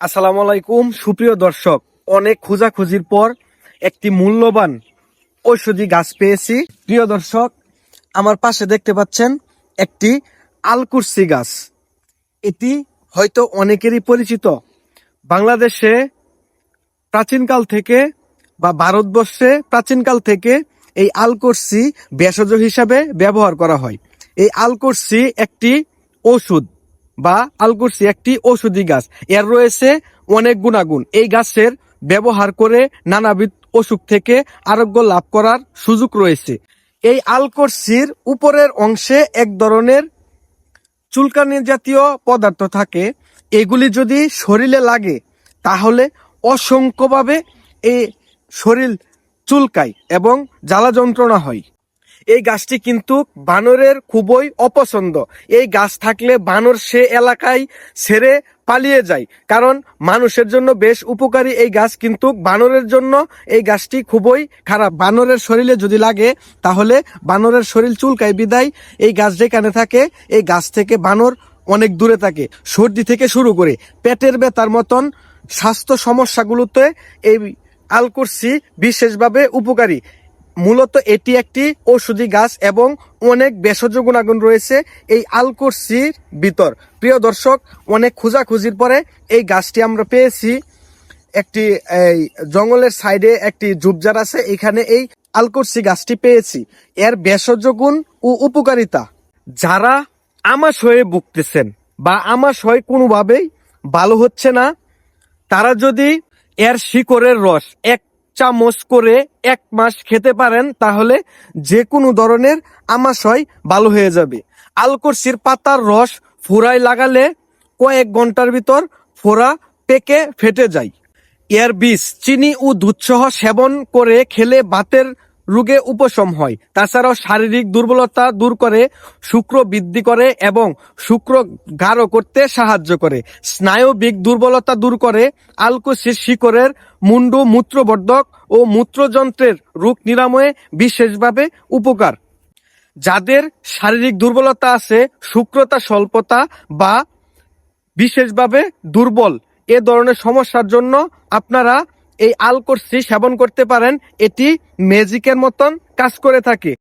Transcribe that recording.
আসসালামু আলাইকুম, সুপ্রিয় দর্শক। অনেক খোঁজাখুঁজির পর একটি মূল্যবান ঔষধি গাছ পেয়েছি। প্রিয় দর্শক, আমার পাশে দেখতে পাচ্ছেন একটি আলকুরসি গাছ। এটি হয়তো অনেকেরই পরিচিত। বাংলাদেশে প্রাচীনকাল থেকে বা ভারতবর্ষে প্রাচীনকাল থেকে এই আলকুরসি ভেষজ হিসাবে ব্যবহার করা হয়। এই আলকুরসি একটি ওষুধ বা আলকুরসি একটি ঔষধি গাছ। এর রয়েছে অনেক গুণাগুণ। এই গাছের ব্যবহার করে নানাবিধ অসুখ থেকে আরোগ্য লাভ করার সুযোগ রয়েছে। এই আলকুরসির উপরের অংশে এক ধরনের চুলকানি জাতীয় পদার্থ থাকে। এগুলি যদি শরীরে লাগে, তাহলে অসংখ্যভাবে এই শরীর চুলকায় এবং জ্বালা যন্ত্রণা হয়। এই গাছটি কিন্তু বানরের খুবই অপছন্দ। এই গাছ থাকলে বানর সে এলাকায় ছেড়ে পালিয়ে যায়। কারণ মানুষের জন্য বেশ উপকারী এই গাছ, কিন্তু বানরের জন্য এই গাছটি খুবই খারাপ। বানরের শরীরে যদি লাগে, তাহলে বানরের শরীর চুলকায়। বিদায়, এই গাছ যেখানে থাকে, এই গাছ থেকে বানর অনেক দূরে থাকে। সর্দি থেকে শুরু করে পেটের ব্যথার মতন স্বাস্থ্য সমস্যাগুলোতে এই আলকুরসি বিশেষভাবে উপকারী। মূলত এটি একটি ঔষধি গাছ এবং অনেক ভেষজ গুণাগুণ রয়েছে এই আলকুরসির ভিতর। প্রিয় দর্শক, অনেক খোঁজাখুঁজির পরে এই গাছটি আমরা পেয়েছি। একটি, এই, জঙ্গলের সাইডে একটি ঝুপঝাড় আছে, এখানে এই আলকুরসি গাছটি পেয়েছি। এর ভেষজ গুণ ও উপকারিতা। যারা আমাশ হয়ে ভুগতেছেন বা আমাশ হয়ে কোনোভাবেই ভালো হচ্ছে না, তারা যদি এর শিকড়ের রস এক চামচ করে এক মাস খেতে পারেন, তাহলে যে কোনো ধরনের আমাশয় ভালো হয়ে যাবে। আলকর্ষির পাতার রস ফোড়ায় লাগালে কয়েক ঘণ্টার ভিতর ফোড়া পেকে ফেটে যায়। এর বীজ, চিনি ও দুধসহ সেবন করে খেলে বাতের রোগে উপশম হয়। তাছাড়াও শারীরিক দুর্বলতা দূর করে, শুক্র বৃদ্ধি করে এবং শুক্র গাঢ় করতে সাহায্য করে। স্নায়বিক দুর্বলতা দূর করে আলকুসির শিকড়ের মুন্ডু মূত্রবর্ধক ও মূত্রযন্ত্রের রোগ নিরাময়ে বিশেষভাবে উপকার। যাদের শারীরিক দুর্বলতা আছে, শুক্রতা স্বল্পতা বা বিশেষভাবে দুর্বল, এ ধরনের সমস্যার জন্য আপনারা এই আলকর্সি সেবন করতে পারেন এটি ম্যাজিকের মতন কাজ করে থাকে।